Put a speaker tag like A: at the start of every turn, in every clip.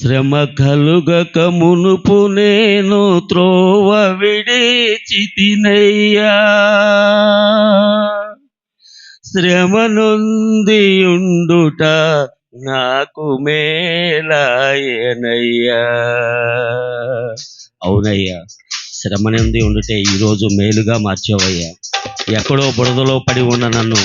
A: శ్రమ కలుగక మునుపు నేను త్రోవ విడిచితినయ్యా శ్రమ నుంది ఉండుట నాకు మేలాయనయ్యా. అవునయ్యా శ్రమ నుండి ఉండుటే ఈరోజు మేలుగా మార్చావయ్యా. ఎక్కడో బురదలో పడి ఉన్న నన్ను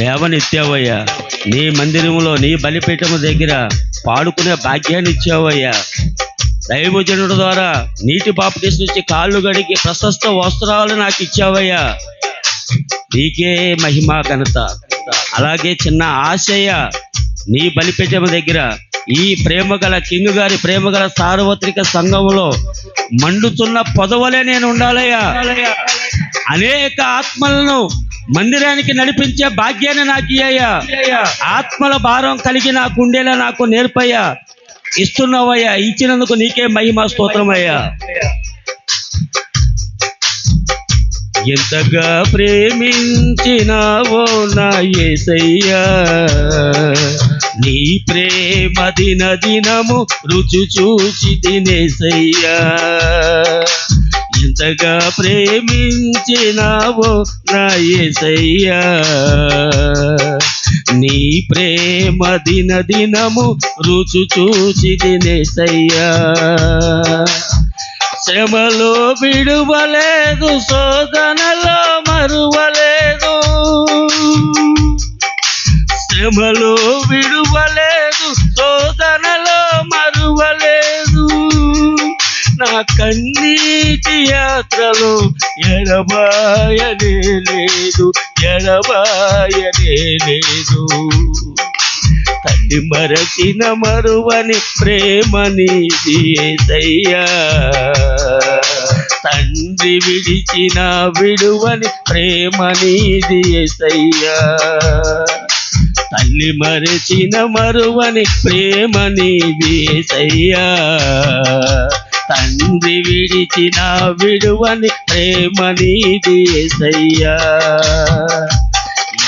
A: లేవనెత్తావయ్యా. నీ మందిరంలో నీ బలిపీఠము దగ్గర పాడుకునే భాగ్యాన్ని ఇచ్చావయ్యా. దైవజనుడు ద్వారా నీటి బాప్టిస్ నుంచి కాళ్ళు గడిగి ప్రశస్త వస్త్రాలు నాకు ఇచ్చావయ్యా. నీకే మహిమా ఘనత. అలాగే చిన్న ఆశయ నీ బలిపీఠం దగ్గర ఈ ప్రేమ గల కింగ్ గారి ప్రేమ గల సార్వత్రిక సంఘములో మండుతున్న పొదవలే నేను ఉండాలయ్యా. అనేక ఆత్మలను మందిరానికి నడిపించే భాగ్యాన్ని నాకు ఇయ్యా ఆత్మల భారం కలిగి నా గుండెలా నాకు నేర్పయ్యా. ఇస్తున్నావయ్యా ఇచ్చినందుకు నీకే మహిమ స్తోత్రమయ్యా ఎంతగా ప్రేమించినావో నా ఏసయ్యా. నీ ప్రేమ దిన దినము రుచి చూచి తినేసయ్యా. ఎంతగా ప్రేమించినావో నా ఏసయ్యా. నీ ప్రేమ దిన దినము రుచు చూసి దినేసయ్యా శ్రమలో విడువలేదు శోధనలో మరువలేదు. శ్రమలో విడువలేదు శోధనలో మరువలేదు. నా కన్ను యాత్రలో ఎడబాయనే లేదు ఎడబాయనే లేదు. తల్లి మరచిన మరువని ప్రేమ నీది ఏసయ్యా తండ్రి విడిచిన విడువని ప్రేమ నీది ఏసయ్యా తల్లి మరచిన మరువని ప్రేమ నీది ఏసయ్యా తండ్రి విడిచిన విడువని ప్రేమ నీది ఏసయ్యా.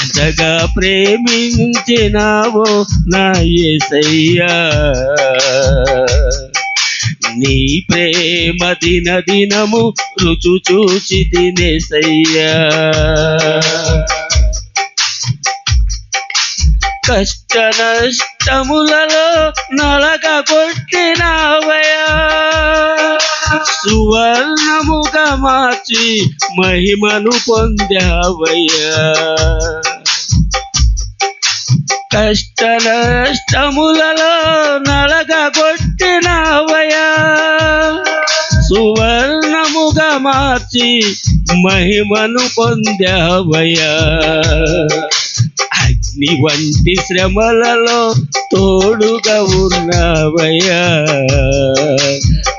A: ఎంతగా ప్రేమించినావో నా యేసయ్యా నీ ప్రేమ దిన దినము రుచు చూచి తినేసయ్యా. కష్ట నష్టములలో నలక కొట్టినావయా సువర్ణముగా మార్చి మహిమను పొందావయ్యా. కష్ట నష్టములలో నలక కొట్టినావయా సువర్ణముగా మార్చి మహిమను పొందావయ్యా. నీ వంటి శ్రమలలో తోడుగా ఉన్నావయ్యా.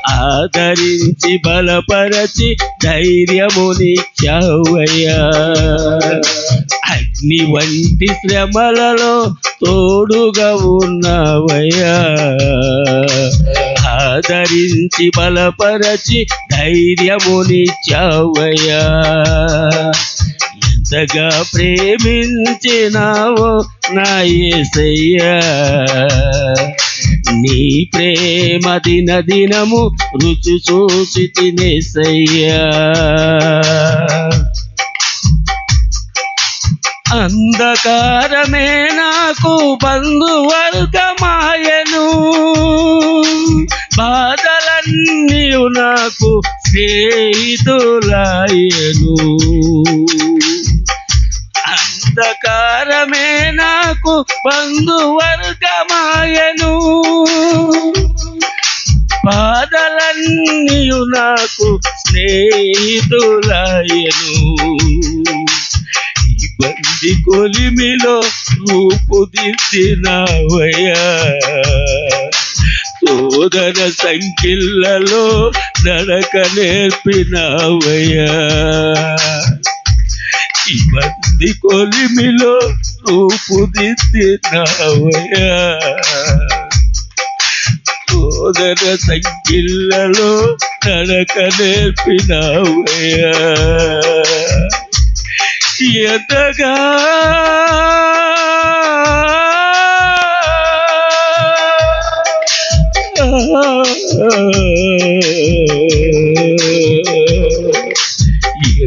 A: ఆదరించి బలపరచి ధైర్యమునిచ్చావయ్యా అగ్ని వంటి శ్రమలలో తోడుగా ఉన్నావయ్యా. ఆదరించి బలపరచి ధైర్యమునిచ్చావయ్యా ఎంతగా ప్రేమించినావో నా యేసయ్యా నీ ప్రేమ దిన దినము రుచి చూసి తినేసయ్యా. అంధకారమే నాకు బంధువర్గమాయను. బాధలన్నీ నాకు స్నేహితులాయను అంధకారమే నాకు బంధువర్గమాయను. బాధలన్నీయు నాకు స్నేహితులాయను ఇబ్బంది కొలిమిలో రూపుదిద్దినావయ్యా సోదర సంఖ్యలలో నడక నేర్పినావయ్యా. ఇబ్బంది కొలిమిలో రూపుదిద్దినావయ్యా సోదర సంఖ్యలలో నడక నేర్పినావయ్యా. ఎంతగా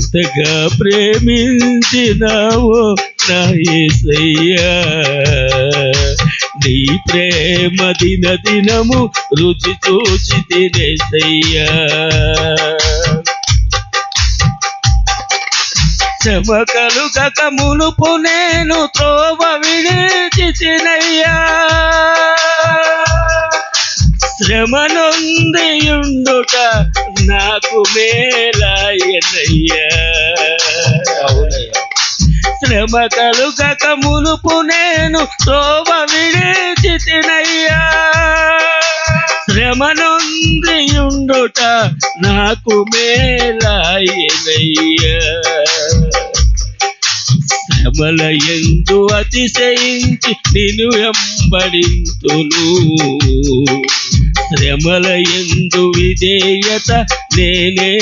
A: ఎంతగా ప్రేమించినావో నా యేసయ్యా నీ ప్రేమ దిన దినము రుచి చూచి తినేసయ్యా చెమకలు కలుగక మునుపు నేను త్రోవ విడిచినయ్యా శ్రమ నొందియుండుట నాకు మేలాయనయ్యా శ్రమ కలుగక మునుపు నేను త్రోవ విడిచినయ్యా శ్రమ నొందియుండుట నాకు మేలాయనయ్యా శ్రమల ఎందు అతిశయించి నిన్ను వెంబడింతును. శ్రమల ఎందు విధేయత నేనేచుకుందును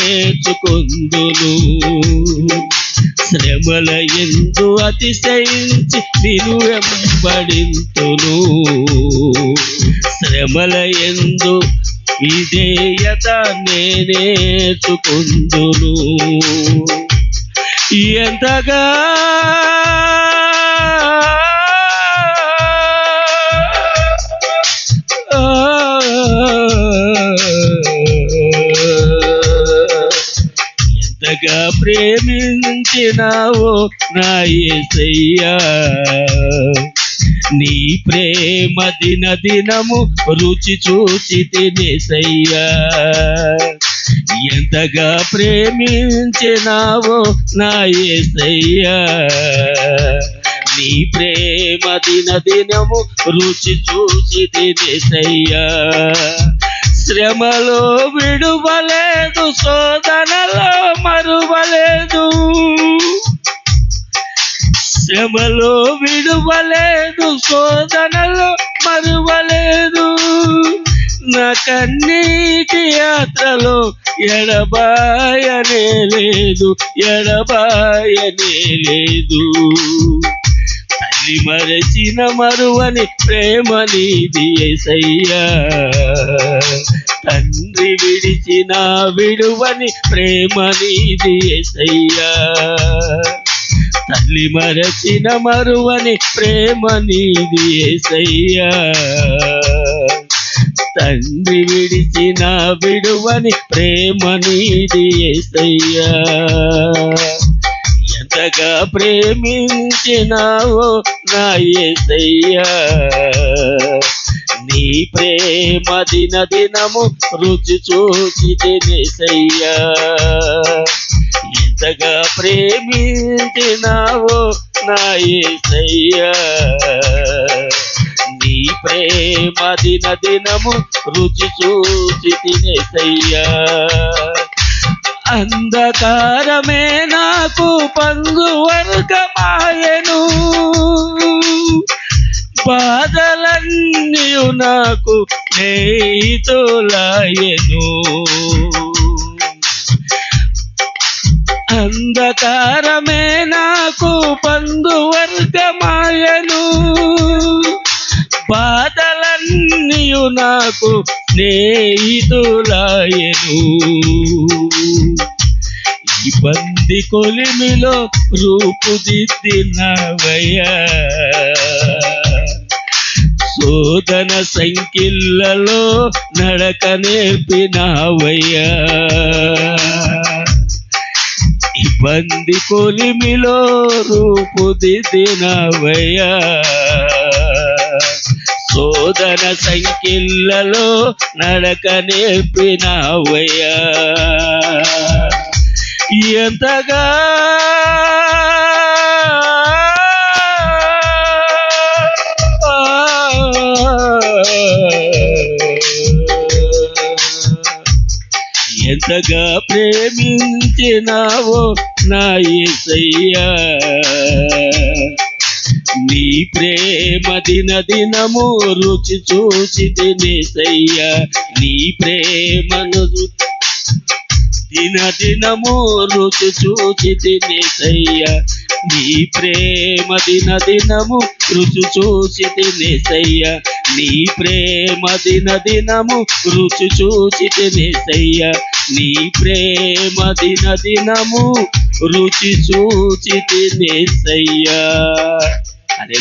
A: శ్రమల ఎందు అతిశయించి నిను వెంబడింతును శ్రమల ఎందు విధేయత నేనేచుకుందును ఎంతగా ప్రేమించినావో నా ఏసయ్యా. నీ ప్రేమ దిన దినము రుచి చూచి తినేసయ్యా. ఎంతగా ప్రేమించినావో నా ఏసయ్యా. నీ ప్రేమ దిన దినము రుచి చూసి తినేసయ్యా. శ్రమలో విడువలేదు శోధనలో మరువలేదు. శ్రమలో విడువలేదు శోధనలో మరువలేదు. నా కన్నీటి యాత్రలో ఎడబాయనే లేదు ఎడబాయనే లేదు. తల్లి మరచిన మరువని ప్రేమ నీది ఎసయ్యా తండ్రి విడిచిన విడువని ప్రేమ నీది ఏసయ్యా. తల్లి మరచిన మరువని ప్రేమ నీది ఏసయ్యా. తండ్రి విడిచిన విడువని ప్రేమ నీది ఏసయ్యా. ఎంతగా ప్రేమించినావో నా ఎసయ్యా నీ ప్రేమ దిన దినము రుచి చూసి తినేసయ్యా ఎంతగా ప్రేమించినావో నా యేసయ్యా నీ ప్రేమ దిన దినము రుచి చూసి తినేసయ్యా అంధకారమే నాకు పంగు వర్గమాయను బాధల బాధలన్నీ నాకు స్నేహితులాయను అంధకారమే నాకు పందువర్గమాయను బాధలన్నీ నాకు స్నేహితులాయను ఇబ్బంది కొలిమిలో రూపుదిద్దినవయ్యా. శోధన సంఖ్యలలో నడక నేర్పినావయ్యా. ఇబ్బంది కొలిమిలో రూపుదిద్దినవయ్యా శోధన సంఖ్యలలో నడక నేర్పినావయ్యా. ఎంతగా ఎంతగా ప్రేమించినావో నా యేసయ్యా నీ ప్రేమ దిన దినము రుచి చూసి తినేసయ్యా నీ ప్రేమను దిన దినము రుచి చూచి తినేసయ్యా నీ ప్రేమ దిన దినము రుచి చూసి తినేసయ్య నీ ప్రేమ దిన దినము రుచి చూసి తినేసయ్య నీ ప్రేమ దిన దినము రుచి చూచి తినేసయ్యా అదే